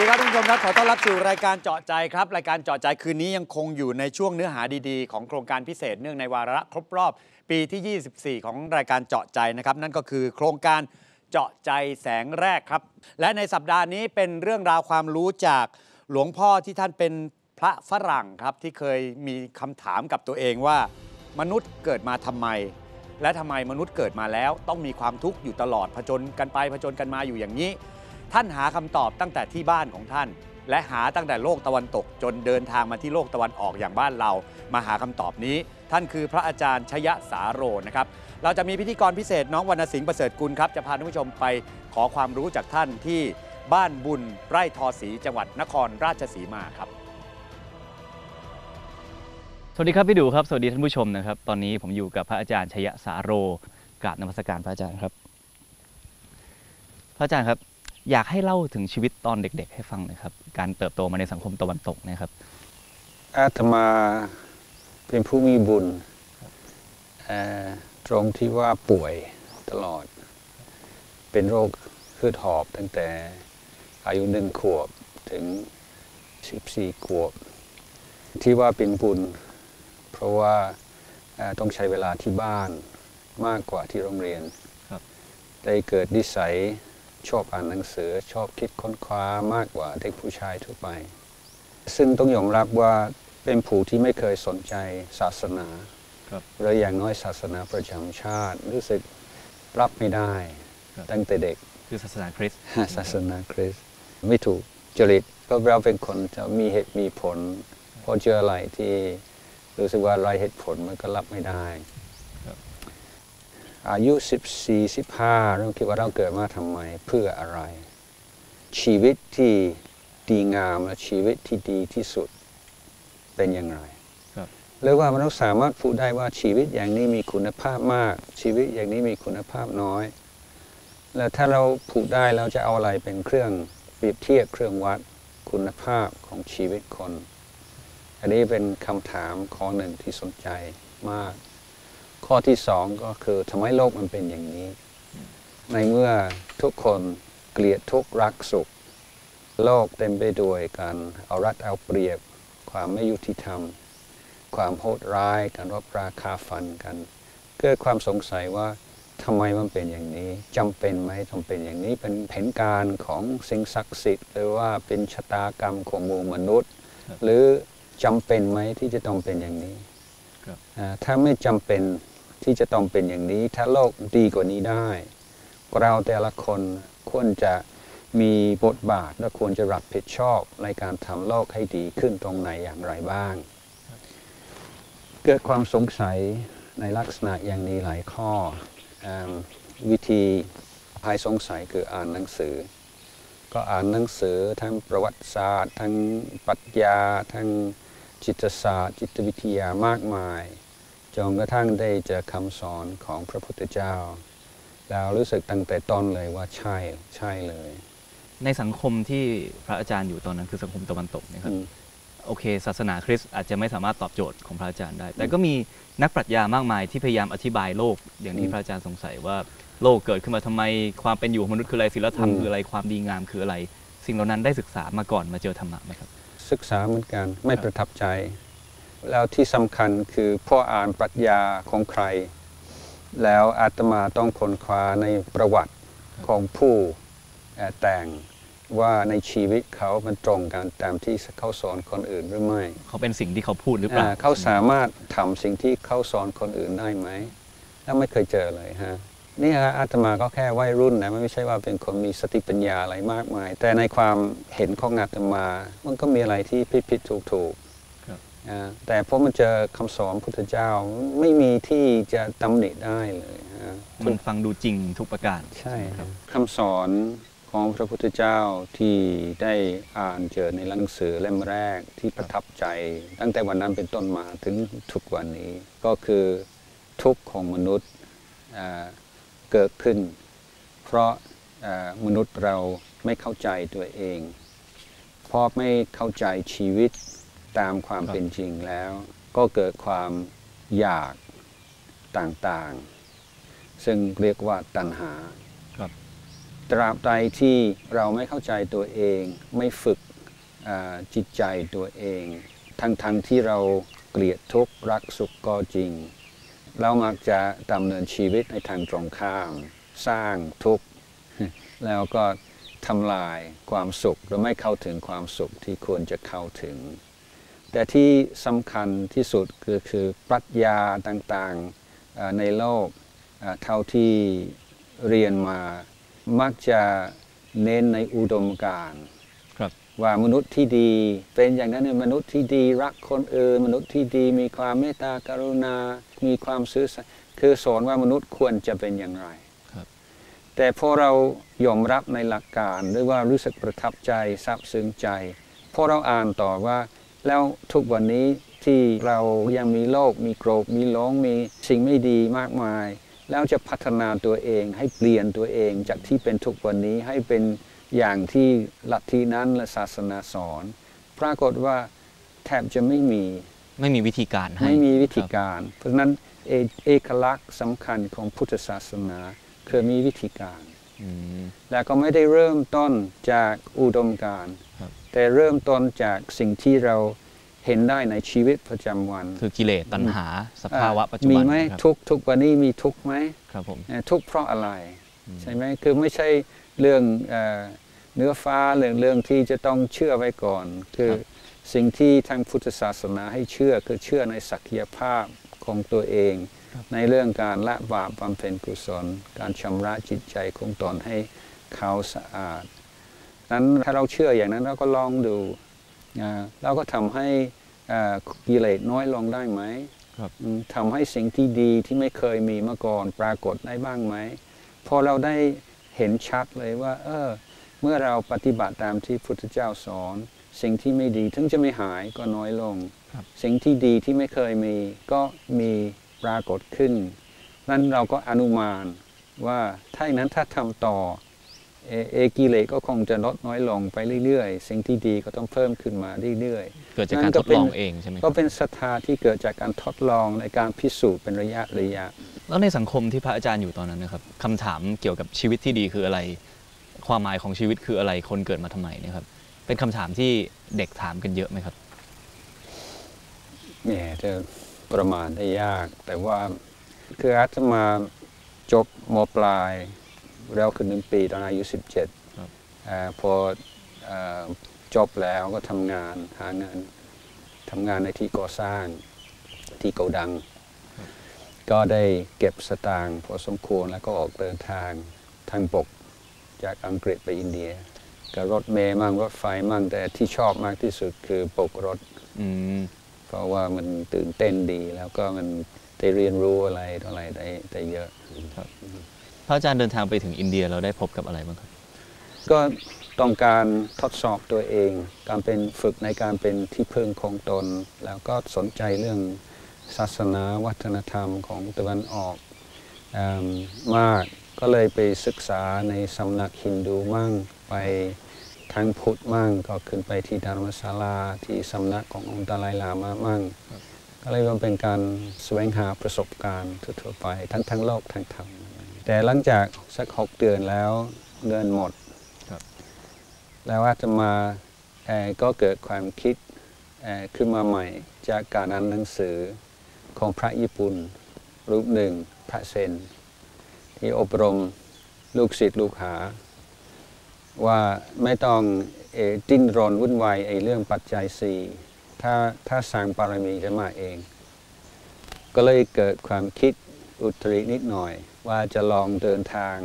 ดีครับทุกผู้ชมครับขอต้อนรับสู่รายการเจาะใจครับ รายการเจาะใจคืนนี้ยังคงอยู่ในช่วงเนื้อหาดีๆ ของโครงการพิเศษเนื่องในวาระครบรอบ ปีที่ 24 ของรายการเจาะใจนะครับ นั่นก็คือโครงการเจาะใจแสงแรกครับ และในสัปดาห์นี้เป็นเรื่องราวความรู้จากหลวงพ่อที่ท่านเป็นพระฝรั่งครับที่เคยมีคำถามกับตัวเองว่า มนุษย์เกิดมาทำไม และทำไมมนุษย์เกิดมาแล้ว ต้องมีความทุกข์อยู่ตลอดผจญกันไปผจญกันมาอยู่อย่างนี้ ท่านหาคำตอบตั้งแต่ที่บ้านของท่าน และหาตั้งแต่โลกตะวันตกจนเดินทางมาที่โลกตะวันออกอย่างบ้านเรา มาหาคำตอบนี้ ท่านคือพระอาจารย์ชยสาโรนะครับเราจะมีพิธีกรพิเศษน้องวรรณสิงห์ประเสริฐกุลครับจะพาท่านผู้ชมไปขอความรู้จากท่านที่บ้านบุญไร่ทอศรีจังหวัดนครราชสีมาครับ สวัสดีครับพี่ดูครับ สวัสดีท่านผู้ชมนะครับ ตอนนี้ผมอยู่กับพระอาจารย์ชยสาโรกราบนมัสการพระอาจารย์ครับ พระอาจารย์ครับ อยากให้เล่าถึงชีวิตตอนเด็ก ๆ ให้ฟังหน่อยครับ การเติบโตมาในสังคมตะวันตกเนะครับ อาตมาเป็นผู้มีบุญเอ่อตรงที่ว่าป่วยตลอด เป็นโรคหืดหอบตั้งแต่อายุหนึ่งขวบถึง14ขวบ ที่ว่าเป็นบุญ เพราะว่าเอ่อต้องใช้เวลาที่บ้านมากกว่าที่โรงเรียนครับได้เกิดนิสัย ชอบอ่านหนังสือชอบคิดค้นคว้ามากกว่าเด็กผู้ชายทั่วไป ซึ่งต้องยอมรับว่าเป็นผู้ที่ไม่เคยสนใจศาสนาครับหรืออย่างน้อยศาสนาประจำชาติ รู้สึกรับไม่ได้ครับตั้งแต่เด็กคือศาสนาคริสต์ศาสนาคริสต์ไม่ถูกจริตก็เราเป็นคนจะมีเหตุมีผลพอเจออะไรที่รู้สึกว่าไรเหตุผลมันก็รับไม่ได้ อายุ 14 15เราคิดว่าเราเกิดมาทำไมเพื่ออะไร ชีวิตที่ดีงามและชีวิตที่ดีที่สุดเป็นอย่างไรครับหรือว่ามนุษย์สามารถพูดได้ว่าชีวิตอย่างนี้มีคุณภาพมาก ชีวิตอย่างนี้มีคุณภาพน้อย แล้วถ้าเราพูดได้เราจะเอาอะไรเป็นเครื่องเปรียบเทียบเครื่องวัดคุณภาพของชีวิตคน อันนี้เป็นคำถามข้อหนึ่งที่สนใจมาก ข้อที่สองก็คือทำไมโลกมันเป็นอย่างนี้ ในเมื่อทุกคนเกลียดทุกข์รักสุข โลกเต็มไปด้วยการเอารัดเอาเปรียบ ความไม่ยุติธรรม ความโหดร้ายการรบราคาฟันกัน เกิดความสงสัยว่าทำไมมันเป็นอย่างนี้จำเป็นไหมต้องเป็นอย่างนี้เป็นแผนการของสิ่งศักดิ์สิทธิ์หรือว่าเป็นชะตากรรมของหมู่มนุษย์ หรือจำเป็นไหมที่จะต้องเป็นอย่างนี้ครับอ่าถ้าไม่จำเป็น ที่จะต้องเป็นอย่างนี้ ถ้าโลกดีกว่านี้ได้ เราแต่ละคนควรจะมีบทบาทและควรจะรับผิดชอบในการทำโลกให้ดีขึ้นตรงไหนอย่างไรบ้าง เกิดความสงสัยในลักษณะอย่างนี้หลายข้ออวิธีหายสงสัยคืออ่านหนังสือ ก็อ่านหนังสือทั้งประวัติศาสตร์ ทั้งปรัชญาทั้งจิตศาสตร์ จิตวิทยามากมาย จนกระทั่งได้เจอคำสอนของพระพุทธเจ้า แล้วรู้สึกตั้งแต่ต้นเลยว่าใช่ใช่เลย ในสังคมที่พระอาจารย์อยู่ตอนนั้นคือสังคมตะวันตกนะครับอืมโอเค ศาสนาคริสต์อาจจะไม่สามารถตอบโจทย์ของพระอาจารย์ได้ แต่ก็มีนักปรัชญามากมายที่พยายามอธิบายโลก อย่างที่อืมพระอาจารย์สงสัยว่าโลกเกิดขึ้นมาทำไมความเป็นอยู่ของมนุษย์คืออะไรศีลธรรมอืมคืออะไรความดีงามคืออะไร สิ่งเหล่านั้นได้ศึกษามาก่อนมาเจอธรรมะไหมครับ ศึกษาเหมือนกันไม่ครับประทับใจ แล้วที่สำคัญคือพออ่านปรัชญาของใคร แล้วอาตมาต้องค้นคว้าในประวัติของผู้เอ่อแต่งว่าในชีวิตเขามันตรงกันตามที่เขาสอนคนอื่นหรือไม่ เขาเป็นสิ่งที่เขาพูดหรือเปล่าอ่าเขาสามารถทำสิ่งที่เขาสอนคนอื่นได้ไหมแล้วไม่เคยเจอเลยฮะนี่ฮะอาตมาก็แค่วัยรุ่นนะไม่ใช่ว่าเป็นคนมีสติปัญญาอะไรมากมาย แต่ในความเห็นของอาตมา มันก็มีอะไรที่ผิดผิดถูกถูกครับอ่า แต่พอมันเจอคำสอนพุทธเจ้าไม่มีที่จะตำหนิได้เลยฮะมันฟังดูจริงทุกประการ ใช่ครับคำสอนของพระพุทธเจ้าที่ได้อ่านเจอในหนังสือเล่มแรกที่ประทับใจ ตั้งแต่วันนั้นเป็นต้นมาถึงทุกวันนี้ ก็คือทุกข์ของมนุษย์อ่าเกิดขึ้น เพราะอ่ามนุษย์เราไม่เข้าใจตัวเอง เพราะไม่เข้าใจชีวิต ตามความครับเป็นจริงแล้ว ก็เกิดความอยากต่างๆ ซึ่งเรียกว่าตัณหาครับตราบใดที่เราไม่เข้าใจตัวเอง ไม่ฝึกอ่าจิตใจตัวเอง ทั้งๆทที่เราเกลียดทุกข์รักสุขก็จริง เรามักจะดำเนินชีวิตในทางตรงข้าม สร้างทุกข์ แล้วก็ทำลายความสุขหรือไม่เข้าถึงความสุขที่ควรจะเข้าถึง แต่ที่สำคัญที่สุดคือคือปรัชญาต่างๆเอ่อในโลกเอ่อเท่าที่เรียนมา มักจะเน้นในอุดมการณ์ครับว่ามนุษย์ที่ดีเป็นอย่างนั้นเนี่ยมนุษย์ที่ดีรักคนอื่นมนุษย์ที่ดีมีความเมตตากรุณา มีความซื่อสัตย์คือสอนว่ามนุษย์ควรจะเป็นอย่างไรครับแต่พอเรายอมรับในหลักการหรือว่ารู้สึกประทับใจซาบซึ้งใจพอเราอ่านต่อว่า แล้วทุกวันนี้ที่เรายังมีโลกมีโกรธมีหลงมีสิ่งไม่ดีมากมาย แล้วจะพัฒนาตัวเองให้เปลี่ยนตัวเองจากที่เป็นทุกวันนี้ให้เป็นอย่างที่ลัทธินั้นและศาสนาสอน ปรากฏว่าแทบจะไม่มีไม่มีวิธีการให้ไม่มีวิธีครับการ เพราะฉะนั้นเอเอกลักษณ์สำคัญของพุทธศาสนาคือมีวิธีการอืมและก็ไม่ได้เริ่มต้นจากอุดมการณ์ครับ แต่เริ่มต้นจากสิ่งที่เราเห็นได้ในชีวิตประจำวัน คือกิเลสตัณหาสภาวะอ่ปัจจุบันมีไหมครับทุกทุกวันนี้มีทุกข์ไหมครับผมเอ่อทุกข์เพราะอะไรอืมใช่ไหมคือไม่ใช่เรื่องเอ่อเนื้อฟ้าเรื่องเรื่องที่จะต้องเชื่อไว้ก่อน คือสิ่งที่ทางพุทธศาสนาให้เชื่อคือเชื่อในศักยภาพของตัวเอง ในเรื่องการละบาปบำเพ็ญกุศล การชำระจิตใจของตนให้เขาสะอาด นั้นถ้าเราเชื่ออย่างนั้นเราก็ลองดูอ่าเราก็ทำให้อ่ากิเลสน้อยลงได้ไหมครับอืมทำให้สิ่งที่ดีที่ไม่เคยมีมาก่อนปรากฏได้บ้างไหมพอเราได้เห็นชัดเลยว่า เออ เมื่อเราปฏิบัติตามที่พุทธเจ้าสอน สิ่งที่ไม่ดีถึงจะไม่หายก็น้อยลงครับสิ่งที่ดีที่ไม่เคยมีก็มีปรากฏขึ้น นั้นเราก็อนุมานว่าถ้าอย่างนั้นถ้าทำต่อ เอเอกิเลสก็คงจะลดน้อยลงไปเรื่อยๆ สิ่งที่ดีก็ต้องเพิ่มขึ้นมาเรื่อยๆ เกิดจากนั่การนก็ทดเป็นลองเองใช่ไหมคก็รับเป็นศรัทธาที่เกิดจากการทดลองในการพิสูจน์เป็นระยะระยะ แล้วในสังคมที่พระอาจารย์อยู่ตอนนั้นนะครับคำถามเกี่ยวกับชีวิตที่ดีคืออะไร ความหมายของชีวิตคืออะไรคนเกิดมาทำไมเนะครับ เป็นคำถามที่เด็กถามกันเยอะไหมครับแหมจะประมาณได้ยาก แต่ว่าคืออาตมาจบมปลาย แล้วคือหนึ่งปีตอนอายุ 17ครับอ่าพออ่าจบแล้วก็ทำงานหาเงินทำงานในที่ก่อสร้างที่โกดัง ก็ได้เก็บสตางค์พอสมควรแล้วก็ออกเดินทางทางบกจากอังกฤษไปอินเดียกับรถเมย์มั่งรถไฟมั่งแต่ที่ชอบมากที่สุดคือปกรถอืมเพราะว่ามันตื่นเต้นดีแล้วก็มันได้เรียนรู้อะไรต่ออะไรได้ได้เยอะ พระอาจารย์เดินทางไปถึงอินเดียเราได้พบกับอะไรบ้างครับก็ต้องการทดสอบตัวเอง การเป็นฝึกในการเป็นที่พึ่งของตน แล้วก็สนใจเรื่องศาสนาวัฒนธรรมของตะวันออกอมากก็เลยไปศึกษาในสำนักฮินดูมั่งไปทางพุทธมั่งก็ขึ้นไปที่ธรรมศาลาที่สำนักขององค์ดาไลายลามะมั่ง ก็เลยมันเป็นการแสวงหาประสบการณ์ทั่วไปทั้งทั้งโลกทั้งธรรม แต่หลังจากสักหกเดือนแล้วเงินหมดครับแล้วอาตมาเอ่อก็เกิดความคิดเอ่อขึ้นมาใหม่ จากการอ่านหนังสือของพระญี่ปุ่น รูปหนึ่งพระเซน ที่อบรมลูกศิษย์ลูกหา ว่าไม่ต้องเอ่อดิ้นรนวุ่นวายไอ้เรื่องปัจจัยสี่ถ้าถ้าสร้างบารมีจะมาเอง ก็เลยเกิดความคิดอุตรินิดหน่อย ว่าจะลองเดินทาง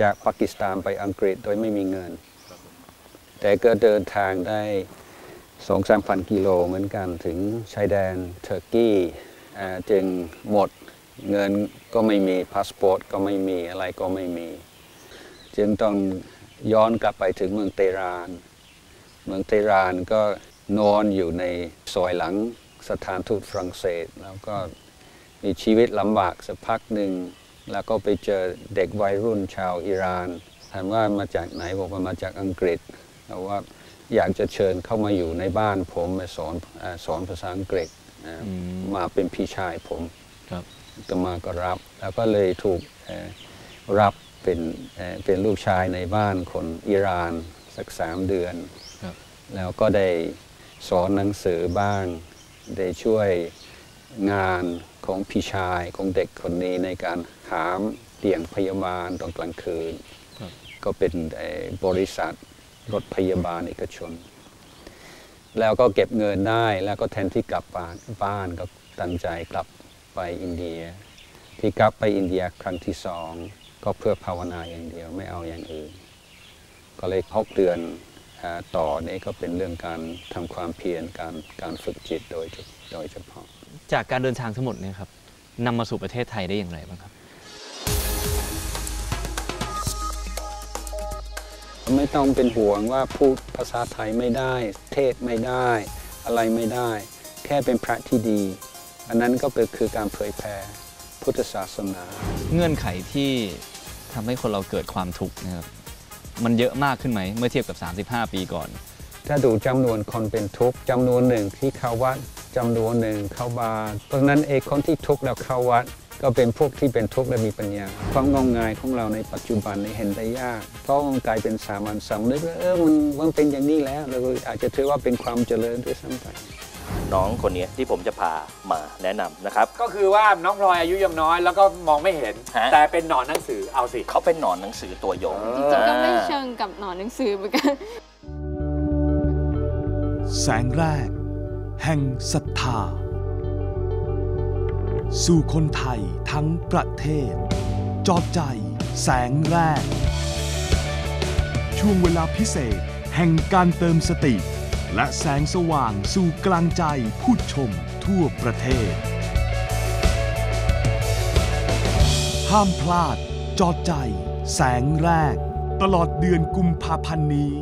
จากปากีสถานไปอังกฤษโดยไม่มีเงิน แต่ก็เดินทางได้สองสามพันกิโลเหมือนกันถึงชายแดนเทอร์กีจึงหมดเงินก็ไม่มีพาสปอร์ตก็ไม่มีอะไรก็ไม่มี จึงต้องย้อนกลับไปถึงเมืองเตหราน เมืองเตหรานก็นอนอยู่ในซอยหลังสถานทูตฝรั่งเศส แล้วก็มีชีวิตลำบากสักพักหนึ่ง แล้วก็ไปเจอเด็กวัยรุ่นชาวอิหร่านถามว่ามาจากไหนบอกว่ามาจากอังกฤษแต่ว่าอยากจะเชิญเข้ามาอยู่ในบ้านผมมาสอนอาสอนภาษาอังกฤษอ่าอืมมาเป็นพี่ชายผมครับก็มาก็รับ แล้วก็เลยถูกเอ่อรับเป็นเอ่อเป็นลูกชายในบ้านคนอิหร่านสักสามเดือนครับแล้วก็ได้สอนหนังสือบ้าง ได้ช่วยงาน ของพี่ชายของเด็กคนนี้ในการหามเตียงพยาบาลตอนกลางคืนครับก็เป็นเอ่อบริษัทรถพยาบาลเอกชน แล้วก็เก็บเงินได้แล้วก็แทนที่กลับบ้านบ้านก็ตั้งใจกลับไปอินเดีย ที่กลับไปอินเดียครั้งที่สองก็เพื่อภาวนาอย่างเดียวไม่เอาอย่างอื่น ก็เลยหกเดือนอ่าต่อนี้ก็เป็นเรื่องการทำความเพียรการการฝึกจิตโดยโดยเฉพาะ จากการเดินทางทั้งหมดเนี่ยครับนำมาสู่ประเทศไทยได้อย่างไรบ้างครับ ไม่ต้องเป็นห่วงว่าพูดภาษาไทยไม่ได้ เทศไม่ได้ อะไรไม่ได้ แค่เป็นพระที่ดี อันนั้นก็เป็นคือการเผยแผ่พุทธศาสนา เงื่อนไขที่ทำให้คนเราเกิดความทุกข์นะครับมันเยอะมากขึ้นไหมเมื่อเทียบกับ 35 ปีก่อน ถ้าดูจำนวนคนเป็นทุกข์จำนวนหนึ่งที่เข้าวัด จำนวนหนึ่งเข้าบาตรเพราะฉะนั้นเองคนที่ทุกข์แล้วเข้าวัด ก็เป็นพวกที่เป็นทุกข์และมีปัญญา ความงมงายของเราในปัจจุบันนี้เห็นได้ยากเพราะมันกลายเป็นสามัญสำนึกว่าเออมันมันเป็นอย่างนี้แล้วเราก็อาจจะถือว่าเป็นความเจริญด้วยซ้ำไปน้องคนนี้ที่ผมจะพามาแนะนำนะครับ ก็คือว่าน้องพลอยอายุยังน้อยแล้วก็มองไม่เห็น ฮะ แต่เป็นหนอนหนังสือเอาสิ เขาเป็นหนอนหนังสือตัวยงจริงๆก็ไม่เชิงกับหนอนหนังสือเหมือนกัน แสงแรก แห่งศรัทธา สู่คนไทยทั้งประเทศ จอดใจแสงแรก ช่วงเวลาพิเศษแห่งการเติมสติ และแสงสว่างสู่กลางใจผู้ชมทั่วประเทศ ห้ามพลาดจอดใจแสงแรก ตลอดเดือนกุมภาพันธ์นี้